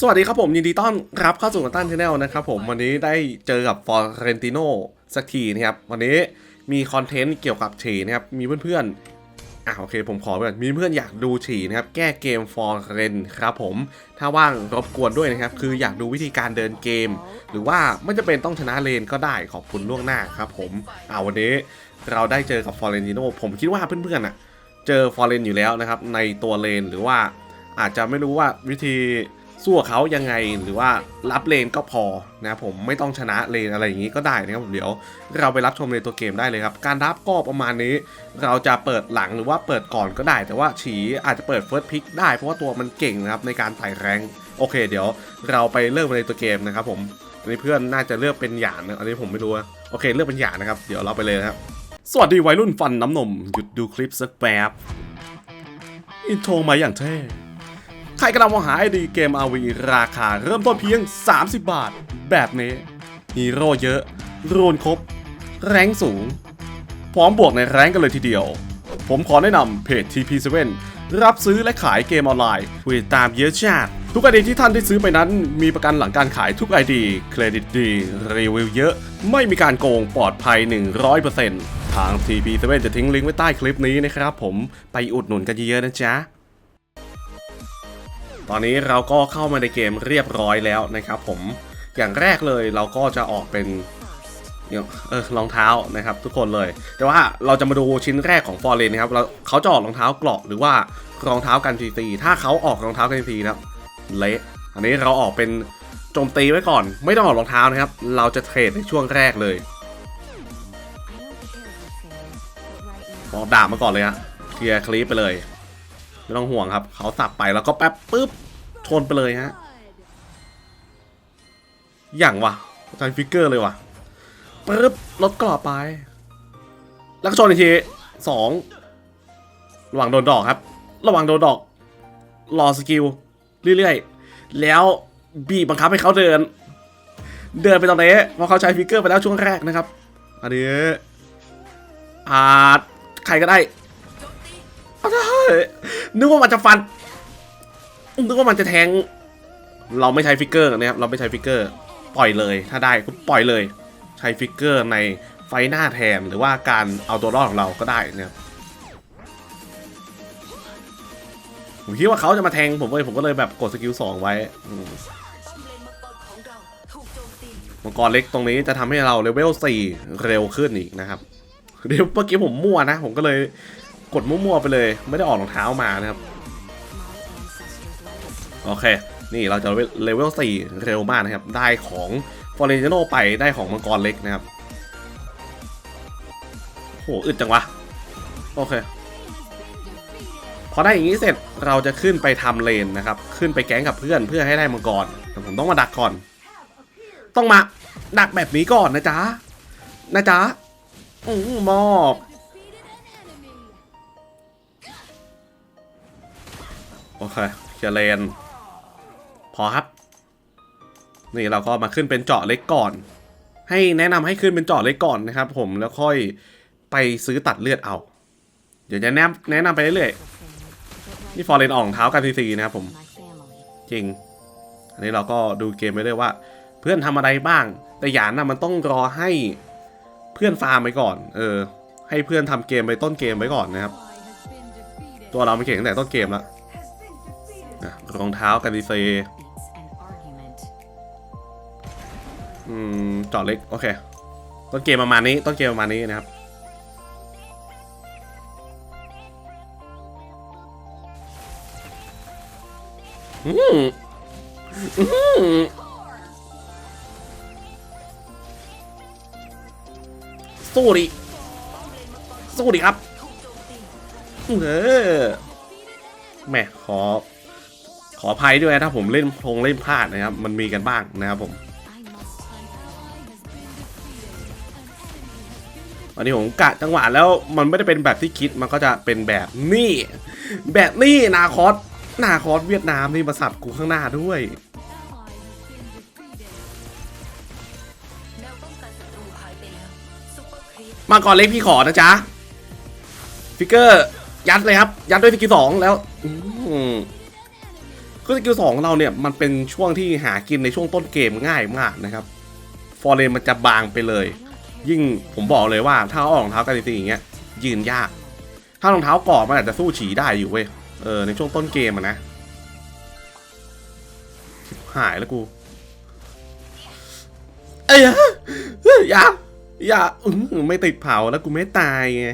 สวัสดีครับผมยินดีต้อนรับเข้าสู่ตันชาแนลนะครับผมวันนี้ได้เจอกับฟอร์เรนติโนสักทีนะครับวันนี้มีคอนเทนต์เกี่ยวกับฉีนะครับมีเพื่อนๆอะโอเคผมขอไปก่อนมีเพื่อนอยากดูฉีนะครับแก้เกมฟอร์เรนครับผมถ้าว่างรบกวนด้วยนะครับคืออยากดูวิธีการเดินเกม หรือว่าไม่จะเป็นต้องชนะเลนก็ได้ขอบคุณล่วงหน้าครับผมอ่าวันนี้เราได้เจอกับฟอร์เรนติโนผมคิดว่าเพื่อนๆอะเจอฟอร์เรนอยู่แล้วนะครับในตัวเลนหรือว่าอาจจะไม่รู้ว่าวิธี สู้กับเขายังไงหรือว่ารับเลนก็พอนะผมไม่ต้องชนะเลนอะไรอย่างนี้ก็ได้นะครับผมเดี๋ยวเราไปรับชมในตัวเกมได้เลยครับ การรับก็ประมาณนี้ เราจะเปิดหลังหรือว่าเปิดก่อนก็ได้ แต่ว่าฉีอาจจะเปิดเฟิร์สพิกได้เพราะว่าตัวมันเก่งนะครับในการไต่แรงโอเค เดี๋ยวเราไปเริ่มในตัวเกมนะครับผมอันนี้เพื่อนน่าจะเลือกเป็นหยานนะอันนี้ผมไม่รู้โอเคเลือกเป็นหยานนะครับเดี๋ยวเราไปเลยนะครับสวัสดีวัยรุ่นฟันน้ำนมหยุดดูคลิปสักแป๊บอินโทรมาอย่างเท่ ใครกำลังมองหาไอดีเกม RV ราคาเริ่มต้นเพียง 30 บาท แบบนี้ฮีโร่เยอะรูนครบ แรงสูง พร้อมบวกในแรงกันเลยทีเดียว ผมขอแนะนำเพจ TP7 รับซื้อและขายเกมออนไลน์ผู้ติดตามเยอะชาติ ทุกไอดีที่ท่านได้ซื้อไปนั้น มีประกันหลังการขายทุกไอดีเครดิตดี รีวิวเยอะ ไม่มีการโกงปลอดภัย 100%ทาง TP7 จะทิ้งลิงก์ไว้ใต้คลิปนี้นะครับผมไปอุดหนุนกันเยอะๆนะจ๊ะ ตอนนี้เราก็เข้ามาในเกมเรียบร้อยแล้วนะครับผมอย่างแรกเลยเราก็จะออกเป็นเนี่ยเออรองเท้านะครับทุกคนเลย แต่ว่าเราจะมาดูชิ้นแรกของฟอร์เรนนะครับเราเขาจะออกรองเท้าเกราะหรือว่ารองเท้ากันทีตีถ้าเขาออกรองเท้ากันทีนะครับเละอันนี้เราออกเป็นโจมตีไว้ก่อน ไม่ต้องออกรองเท้านะครับ เราจะเทรดในช่วงแรกเลยออกดาบมาก่อนเลยฮะเคลียร์คลิปไปเลย ไม่ต้องห่วงครับ เขาสับไปแล้วก็แป๊บปุ๊บชนไปเลยฮะ อย่างวะใจฟิกเกอร์เลยวะปุ๊บรถกรอบไป แล้วก็ชนอีกทีสองระหว่างโดนดอกครับ ระหว่างโดนดอก รอสกิลเรื่อยๆ แล้วบีบบังคับให้เขาเดิน เดินไปตรงนี้เพราะเขาใช้ฟิกเกอร์ไปแล้วช่วงแรกนะครับ อันนี้อาจใครก็ได้เอาได้ นึกว่ามันจะฟัน นึกว่ามันจะแทง เราไม่ใช้ฟิกเกอร์นะครับ เราไม่ใช้ฟิกเกอร์ ปล่อยเลย ถ้าได้ก็ปล่อยเลย ใช้ฟิกเกอร์ในไฟหน้าแทน หรือว่าการเอาตัวรอดของเราก็ได้นะครับผมคิดว่าเขาจะมาแทงผมเลยผมก็เลยแบบกดสกิลสองไว้มมังกรเล็กตรงนี้จะทำให้เราเลเวล4เร็วขึ้นอีกนะครับ เดี๋ยวเมื่อกี้ผมมั่วนะ ผมก็เลย กดมั่วๆไปเลย ไม่ได้ออกรองเท้ามานะครับ โอเค นี่เราจะเลเวล4เร็วมากนะครับ ได้ของฟอร์เรนติโนไปได้ของมังกรเล็กนะครับโหอึดจังวะ โอเค พอได้อย่างนี้เสร็จเราจะขึ้นไปทำเลนนะครับ ขึ้นไปแก๊งกับเพื่อนเพื่อให้ได้มังกรแต่ผมต้องมาดักก่อน ต้องมาดักแบบนี้ก่อนนะจ๊ะนะจ๊ะอืมมอบ โอเคเคลียร์เลน พอครับ นี่เราก็มาขึ้นเป็นเจาะเล็กก่อน ให้แนะนำให้ขึ้นเป็นเจาะเล็กก่อนนะครับผมแล้วค่อยไปซื้อตัดเลือดเอา เดี๋ยวจะแนะแนะนำไปเรื่อยๆนี่ฟอร์เรนออกรองเท้ากันทีๆนะครับผม จริง อันนี้เราก็ดูเกมไปเรื่อยว่า เพื่อนทำอะไรบ้าง แต่หยานนะมันต้องรอให้เพื่อนฟาร์มไปก่อน เออ ให้เพื่อนทำเกมไปต้นเกมไว้ก่อนนะครับ ตัวเราไม่เก่งตั้งแต่ต้นเกมแล้วนะ รองเท้ากันดีเซอืมเจอดเล็ก โอเค ต้นเกมประมาณนี้ ต้นเกมประมาณนี้นะครับ อืมอืมสู้ดิ สู้ดิครับ เออแม่ขอ ขออภัยด้วยนะถ้าผมเล่นพงเล่นพลาดนะครับ มันมีกันบ้างนะครับผมวันนี้ผมกะจังหวะแล้วมันไม่ได้เป็นแบบที่คิดมันก็จะเป็นแบบนี่ แบบนี่นาคอสนาคอสเวียดนามนี่มาสับกูข้างหน้าด้วยมาก่อนเล็กพี่ขอนะจ๊ะฟิกเกอร์ยัดเลยครับ ยัดด้วยสกิลสองแล้วอื คือสกิลสองของเราเนี่ยมันเป็นช่วงที่หากินในช่วงต้นเกมง่ายมากนะครับ ฟอร์เรนมันจะบางไปเลย ยิ่งผมบอกเลยว่าถ้าเอารองเท้ากันจริงๆอย่างเงี้ยยืนยาก ถ้ารองเท้าก่อมันอาจจะสู้ฉีได้อยู่เว้ย เออในช่วงต้นเกมอะนะหายแล้วกู เอ้ยอย่าอย่าอืไม่ติดเผาแล้วกูไม่ตายไง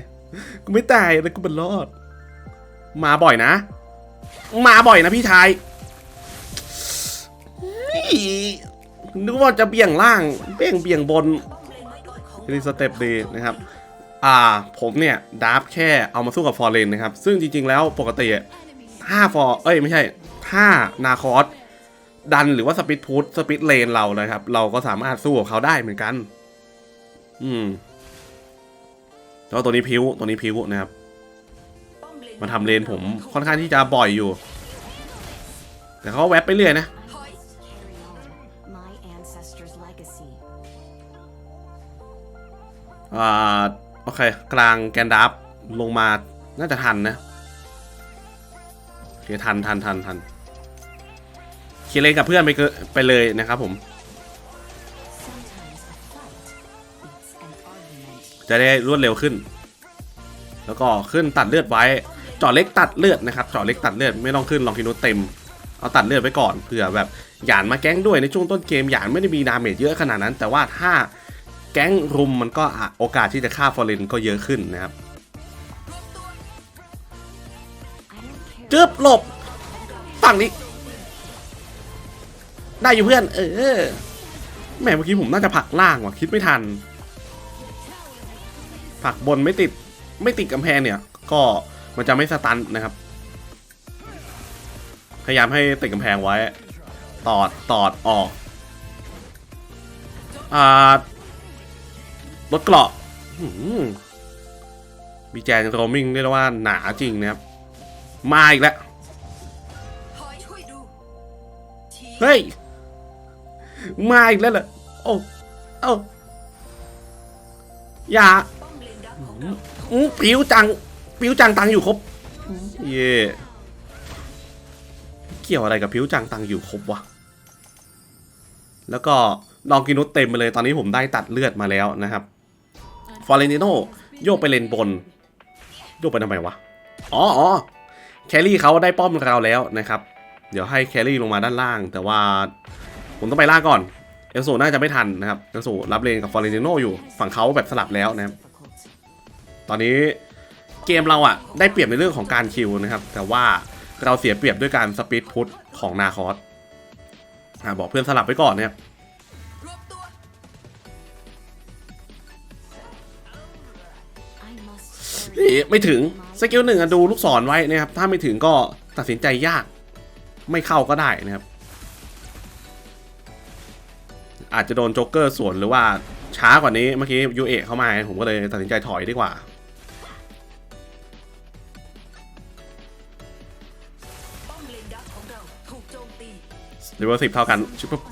กูไม่ตายแล้วกูเป็นรอด มาบ่อยนะ มาบ่อยนะพี่ชาย นึกว่าจะเบี่ยงล่างเบี่ยงเบี่ยงบนนี่สเต็ปดีนะครับ อ่าผมเนี่ยดาร์ฟแค่เอามาสู้กับฟอร์เรนนะครับ ซึ่งจริง ๆ แล้วปกติถ้าฟอร์เอ้ยไม่ใช่ถ้านาคอสดันหรือว่าสปิดพุทสปิดเลนเรานะครับ เราก็สามารถสู้กับเขาได้เหมือนกัน อืมแล้วตัวนี้พิ้วตัวนี้พิ้วนะครับมาทำเลนผมค่อนข้างที่จะบ่อยอยู่ แต่เขาแวบไปเรื่อยนะ อ่าโอเค กลางแกนดับลงมาน่าจะทันนะโอเคทันทันทันทันเคลียร์เลนกับเพื่อนไปเกอะไปเลยนะครับผม จะได้รวดเร็วขึ้น แล้วก็ขึ้นตัดเลือดไว้เจาะเล็กตัดเลือดนะครับเจาะเล็กตัดเลือดไม่ต้องขึ้นลองคินุเต็ม เอาตัดเลือดไว้ก่อนเผื่อแบบหยานมาแก๊งด้วยในช่วงต้นเกมหยานไม่ได้มีดาเมจเยอะขนาดนั้น แต่ว่าถ้า แก๊งรุมมันก็โอกาสที่จะฆ่าฟอร์เรนก็เยอะขึ้นนะครับจึบหลบฝั่งนี้ ได้อยู่เพื่อน เออแหมเมื่อกี้ผมน่าจะผลักล่างว่ะคิดไม่ทันผลักบนไม่ติดไม่ติดกำแพงเนี่ย ก็มันจะไม่สตันนะครับ พยายามให้ติดกำแพงไว้ ตอดตอดออกอ่า รถเกราะมีแจงโรมิงเรียกว่าหนาจริงนะครับ มาอีกแล้ว เฮ้ย มาอีกแล้วเหรอ โอ้เอ้าอย่าอืมผิวจังผิวจังตังอยู่ครบ เย่เกี่ยวอะไรกับผิวจังตังอยู่ครบวะ แล้วก็ลองกินุสเต็มไปเลยตอนนี้ผมได้ตัดเลือดมาแล้วนะครับ ฟอร์เรนิโนโยกไปเลนบน โยกไปทำไมวะ อ๋ออ๋อแครี่เขาได้ป้อมเราแล้วนะครับ เดี๋ยวให้แครี่ลงมาด้านล่าง แต่ว่าผมต้องไปล่าก่อน เอลสูน่าจะไม่ทันนะครับ เอลสูรับเลนกับฟอร์เรนิโนอยู่ ฝั่งเขาแบบสลับแล้วนะครับ ตอนนี้เกมเราอะได้เปรียบในเรื่องของการคิวนะครับ แต่ว่าเราเสียเปรียบด้วยการสปีดพุทของนาคอสอะบอกเพื่อนสลับไปก่อนนะครับ นี่ไม่ถึงสกิลหนึ่งดูลูกศรไว้นะครับ ถ้าไม่ถึงก็ตัดสินใจยาก ไม่เข้าก็ได้นะครับ อาจจะโดนโจ๊กเกอร์สวนหรือว่าช้ากว่านี้เมื่อกี้ยูเอะเข้ามา ผมก็เลยตัดสินใจถอยดีกว่าเลนดักของเราถูกโจมตีรีเวอร์สิบเท่ากันชิบปุ๊บ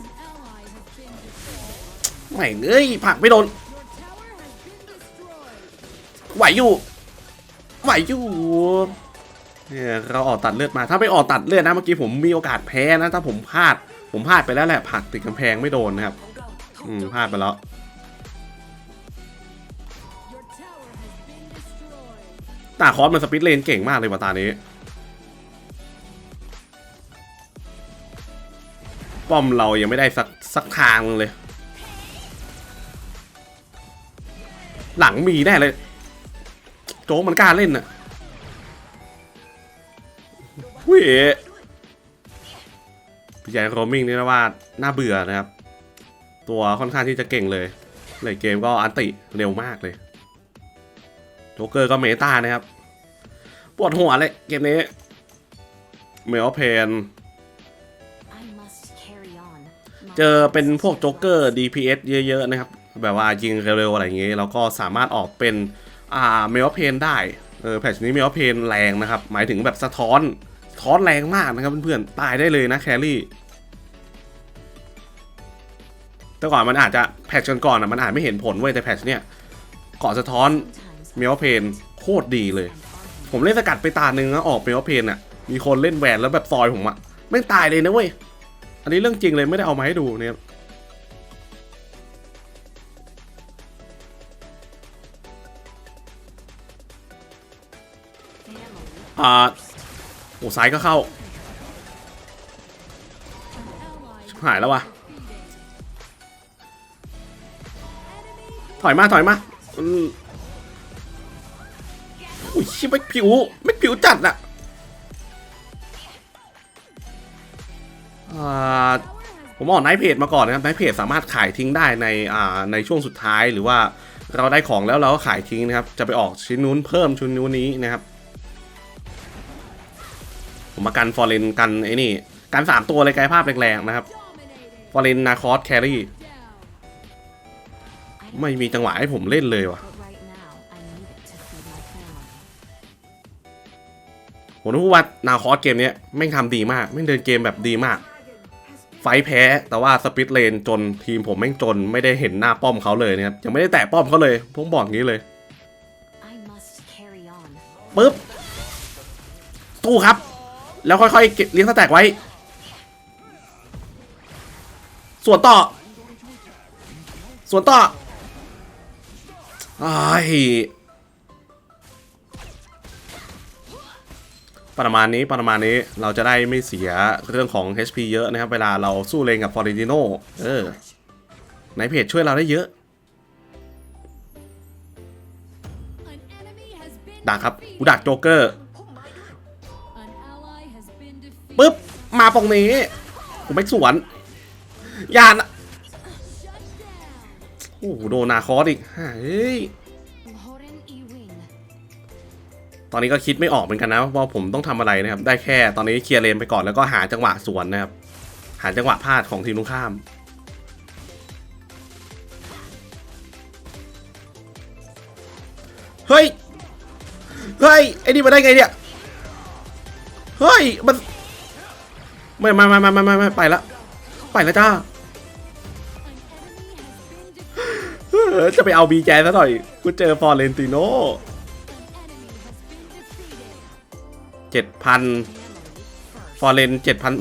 ไม่เอ้ยผักไม่โดนไหวอยู่ ไหวอยู่เนี่ยเราออกตัดเลือดมา ถ้าไม่ออกตัดเลือดนะเมื่อกี้ผมมีโอกาสแพ้นะ ถ้าผมพลาด ผมพลาดไปแล้วแหละผลักติดกำแพงไม่โดนนะครับ อืมพลาดไปแล้วตาคอสมันสปิดเลนเก่งมากเลยว่ะตานี้ ป้อมเรายังไม่ได้สักสักทางเลย หลังมีแน่เลย จ๊กมันกล้าเล่นน่ะเว้ยพี่ใหญ่โรมิงนี่นะว่าน่าเบื่อนะครับ ตัวค่อนข้างที่จะเก่งเลยเลยเกมก็อันติเร็วมากเลยโจ๊กเกอร์ก็เมตานะครับ ปวดหัวเลยเกมนี้เมลเพนเจอเป็นพวกโจ๊กเกอร์ DPS เยอะๆนะครับ แบบว่ายิงเร็วๆอะไรอย่างเงี้ยเราก็สามารถออกเป็น อ่าเมลเพนได้เออแพทชนี้เมลเพนแรงนะครับ หมายถึงแบบสะท้อนท้อนแรงมากนะครับเพื่อนๆตายได้เลยนะแครี่แต่ก่อนมันอาจจะแพทชก่อนๆอะมันอาจไม่เห็นผลเว้ยแต่แพทชเนี่ยเกาะสะท้อนเมลเพนโคตรดีเลย ผมเล่นสกัดไปตาหนึ่งแล้วออกเมลเพนอะมีคนเล่นแหวนแล้วแบบซอยผมอะแม่ตายเลยนะเว้ยอันนี้เรื่องจริงเลยไม่ได้เอามาให้ดูเนี่ย อ่าโอ้ซ้ายก็เข้าชิบหายแล้ววะถอยมาถอยมาอุ้ยชิบไม่ผิวไม่ผิวจัดอะผมออกไนท์เพจมาก่อนนะครับไนท์เพจสามารถขายทิ้งได้ในอ่าในช่วงสุดท้ายหรือว่าเราได้ของแล้วเราก็ขายทิ้งนะครับ จะไปออกชิ้นนู้นเพิ่มชิ้นนู้นนี้นะครับ ผมมากันฟอร์เรนกันไอ้นี่กันสามตัวเลยกายภาพแรงๆนะครับฟอร์เรนนาคอสแครี่ไม่มีจังหวะให้ผมเล่นเลยว่ะ But right now, I need it to feed my family. ผมต้องพูดว่านาคอสเกมเนี้ยแม่งทำดีมากแม่งเดินเกมแบบดีมาก ไฟท์แพ้แต่ว่าสปิตเลนจนทีมผมแม่งจนไม่ได้เห็นหน้าป้อมเขาเลยนะครับยังไม่ได้แตะป้อมเขาเลยผมบอกงี้เลย I must carry on. ปึ๊บตู้ครับ แล้วค่อยๆเก็บเลี้ยงสแต็กไว้ ส่วนต่อ ส่วนต่อไอ้ประมาณนี้ประมาณนี้เราจะได้ไม่เสียเรื่องของ HP เยอะนะครับ เวลาเราสู้เลนกับฟอร์ e ิโนเออในเพจช่วยเราได้เยอะดักครับกูดักโจ๊กเกอร์ ปึ๊บ มาตรงนี้ ผมไม่สวน ยานอะโอ้โหโดนนาคอสอีกเฮ้ยตอนนี้ก็คิดไม่ออกเหมือนกันนะว่าผมต้องทำอะไรนะครับ ได้แค่ตอนนี้เคลียร์เลนไปก่อนแล้วก็หาจังหวะสวนนะครับ หาจังหวะพลาดของทีมตรงข้าม เฮ้ย เฮ้ย ไอ้นี่มาได้ไงเนี่ย เฮ้ย มัน ไม่ไม่ไม่ไม่ไม่ไม่ไม่ไปละไปแล้วจ้าจะไปเอาบีแจซะหน่อยกูเจอฟอร์เรนติโนเจ็ดพันฟอร์เรนเจ็ดพัน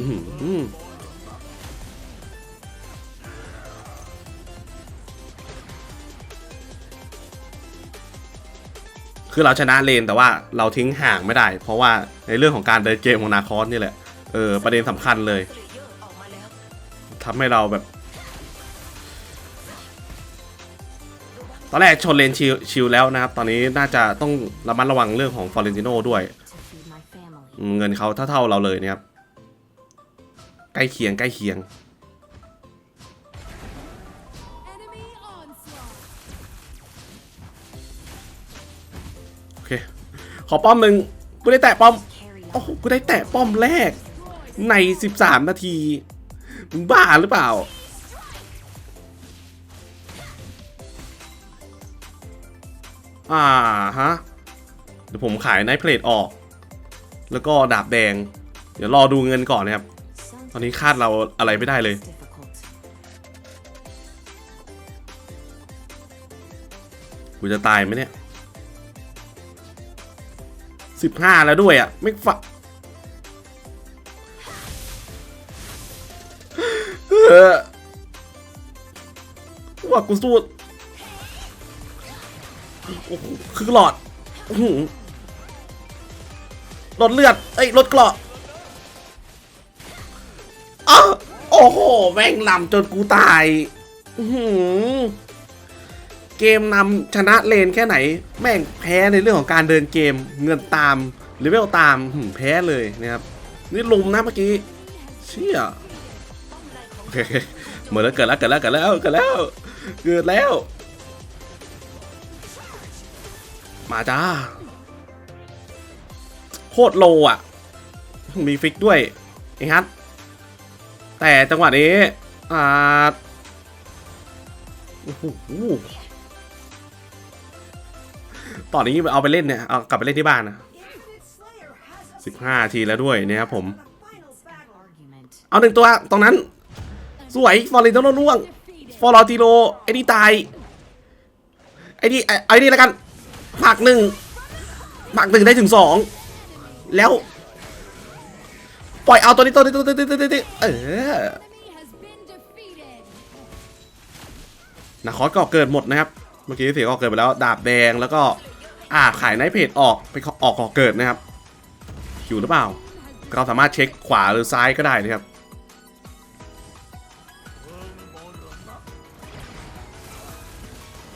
คือเราชนะเลนแต่ว่าเราทิ้งห่างไม่ได้ เพราะว่าในเรื่องของการเดินเกมของนาคอสนี่แหละ เออ ประเด็นสำคัญเลยทำให้เราแบบ ตอนแรกชนเลนชิลชิลแล้วนะครับ ตอนนี้น่าจะต้องระมัดระวังเรื่องของฟอร์เรนติโนด้วย เงินเขาเท่าๆเราเลยนะครับ ใกล้เคียงใกล้เคียงโอเค ขอป้อมหนึ่งกูได้แตะป้อม โอ้โหกูได้แตะป้อมแรก ใน 13 นาทีมึงบ้าหรือเปล่า อ่าฮะ เดี๋ยวผมขายไนท์เพลทออก แล้วก็ดาบแดง เดี๋ยวรอดูเงินก่อนนะครับ ตอนนี้คาดเราอะไรไม่ได้เลย กูจะตายไหมเนี่ยสิบห้าแล้วด้วยอะ ไม่ฝัเออว่ากูสู้โอ้โหคือหลอดอื้อหือลดเลือดเอ้ยลดเกราะอ้าโอ้โหแม่งลำจนกูตายเกมนำชนะเลนแค่ไหน แม่งแพ้ในเรื่องของการเดินเกม เงินตามเลเวลตามแพ้เลยนะครับ นี่ลุมนะเมื่อกี้ เชี่ย เคเหมือนแล้วเกิดแล้วเกิดแล้วเกิดแล้วเกิดแล้วเกิดแล้ว มาจ้าโคตรโลอะ มีฟิกด้วยไอ้ฮัทแต่จังหวะนี้อ่าโอ้โหตอนนี้เอาไปเล่นเนี่ย เอากลับไปเล่นที่บ้านนะสิบห้าทีแล้วด้วยนะครับผม เอาหนึ่งตัวตรงนั้น สวยฟอร์เรนโตโนล่วงฟอร์ลอติโลไอ้นี่ตายไอ้นี่ไอ้ไอนี่แล้วกันผักหนึ่งผักหนึ่งได้ถึงสองแล้วปล่อยเอาตัวนี้ตัวนี้ตัวนี้ตัวนี้เออนาคอสก็เกิดหมดนะครับ เมื่อกี้เสียก็เกิดไปแล้ว ดาบแดงแล้วก็ อ่าขายไนเพจออกไปออกก่อเกิดนะครับอยู่หรือเปล่าเราสามารถเช็คขวาหรือซ้ายก็ได้นะครับ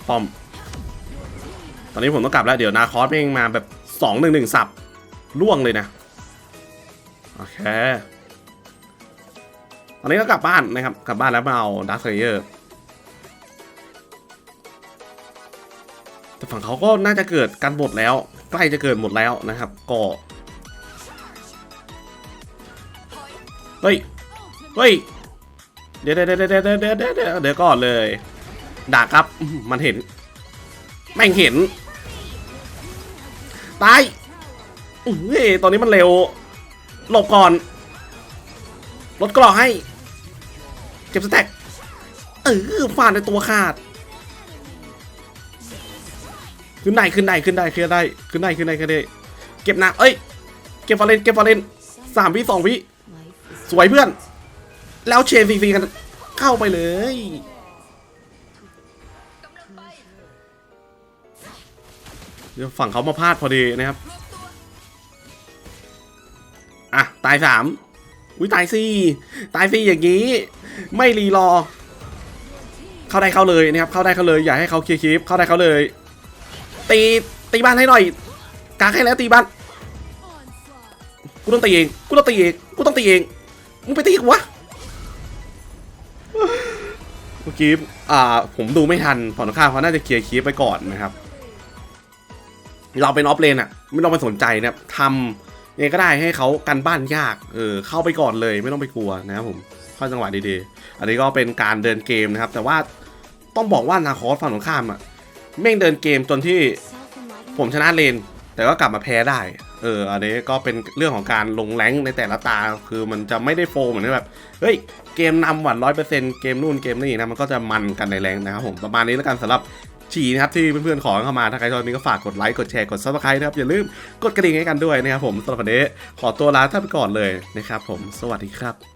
ป้อม ตอนนี้ผมต้องกลับแล้ว เดี๋ยวนาคอสเองมาแบบสองหนึ่งหนึ่งสับล่วงเลยนะ โอเค ตอนนี้ก็กลับบ้านนะครับ กลับบ้านแล้วมาเอาดักเซเยอร์แต่ฝั่งเขาก็น่าจะเกิดการหมดแล้ว ใกล้จะเกิดหมดแล้วนะครับ ก็ เฮ้ย เฮ้ย เดี๋ยวเดี๋ยวเดี๋ยวเดี๋ยวเดี๋ยวก่อนเลย ด่าครับมันเห็น แม่งเห็น ตายอื้อเฮ้ยตอนนี้มันเร็ว หลบก่อน ลดกรอกให้ เก็บสแต็กเออฟาดในตัวขาด ขึ้นได้ขึ้นได้ขึ้นได้ขึ้นได้ขึ้นได้ขึ้นได้ขึ้นได้ เก็บหนักเอ้ย เก็บฟอร์เรนเก็บฟอร์เรนสามวิสองวิ สวยเพื่อน แล้วเชนซีซีกันเข้าไปเลย เดี๋ยวฝั่งเขามาพลาดพอดีนะครับ อะ ตายสามอุ้ยตายสี่ตายสี่อย่างนี้ ไม่รีรอ เข้าได้เข้าเลยนะครับ เข้าได้เข้าเลย อย่าให้เขาเคลียร์คลิป เข้าได้เข้าเลย ตีตีบ้านให้หน่อยกางให้แล้วตีบ้าน กูต้องตีเอง กูต้องตีเอง กูต้องตีเอง มึงไปตีกูวะเมื่อกี้อ่าผมดูไม่ทันฝั่งตรงข้ามเขาน่าจะเคลียร์คลิปไปก่อนนะครับ เราเป็นออฟเลนอะไม่ต้องไปสนใจนะทำยังไงก็ได้ให้เขากันบ้านยากเออเข้าไปก่อนเลยไม่ต้องไปกลัวนะครับผมเข้าจังหวะดีๆ อันนี้ก็เป็นการเดินเกมนะครับ แต่ว่าต้องบอกว่านาคอสฝั่งตรงข้ามอะแม่งเดินเกมจนที่ผมชนะเลน แต่ก็กลับมาแพ้ได้ เออ อันนี้ก็เป็นเรื่องของการลงแรงในแต่ละตา คือมันจะไม่ได้โฟล์เหมือนแบบ เฮ้ย เกมนำหวานร้อยเปอร์เซ็นต์เกมนู่นเกมนี่นะ มันก็จะมันกันในแรงนะครับผม ประมาณนี้แล้วกันสำหรับ ฉีนะครับที่เพื่อนๆขอเข้ามาถ้าใครชอบนี้ก็ฝากกดไลค์กดแชร์กดซับสไครต์นะครับอย่าลืมกดกระดิ่งให้กันด้วยนะครับผมสำหรับวันนี้ขอตัวลาท่านไปก่อนเลยนะครับผมสวัสดีครับ